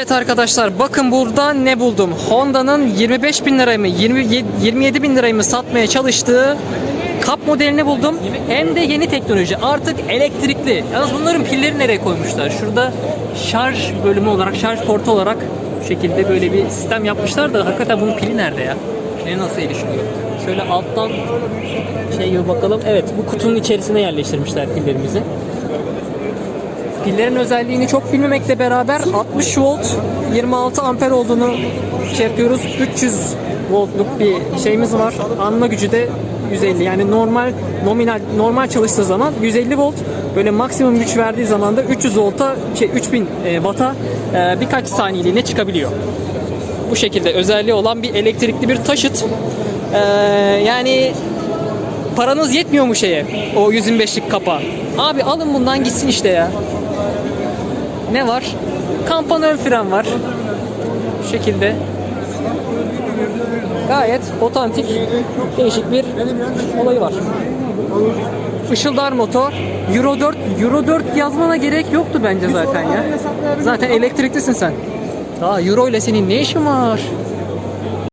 Evet arkadaşlar bakın burada ne buldum. Honda'nın 25 bin lirayı mı 20, 27 bin lirayı mı satmaya çalıştığı kap modelini buldum. Hem de yeni teknoloji artık elektrikli. Yalnız bunların pilleri nereye koymuşlar? Şurada şarj bölümü olarak şarj portu olarak bu şekilde böyle bir sistem yapmışlar da hakikaten bunun pili nerede ya? Pili nasıl erişiliyor? Şöyle alttan şey gibi bakalım. Evet bu kutunun içerisine yerleştirmişler pillerimizi. Pillerin özelliğini çok bilmemekle beraber 60 volt 26 amper olduğunu şey yapıyoruz. 300 voltluk bir şeyimiz var. Anma gücü de 150. Yani normal nominal normal çalıştığı zaman 150 volt böyle maksimum güç verdiği zaman da 300 volta şey 3000 e, watt'a e, birkaç saniyeliğine çıkabiliyor. Bu şekilde özelliği olan bir elektrikli bir taşıt. E, yani paranız yetmiyor mu şeye? O 125'lik kapa. Abi alın bundan gitsin işte ya. Ne var? Kampan ön fren var. Bu şekilde. Gayet otantik, değişik bir olayı var. Işıldar motor. Euro 4, Euro 4 yazmana gerek yoktu bence zaten ya. Zaten elektriklisin sen. Aa Euro ile senin ne işin var?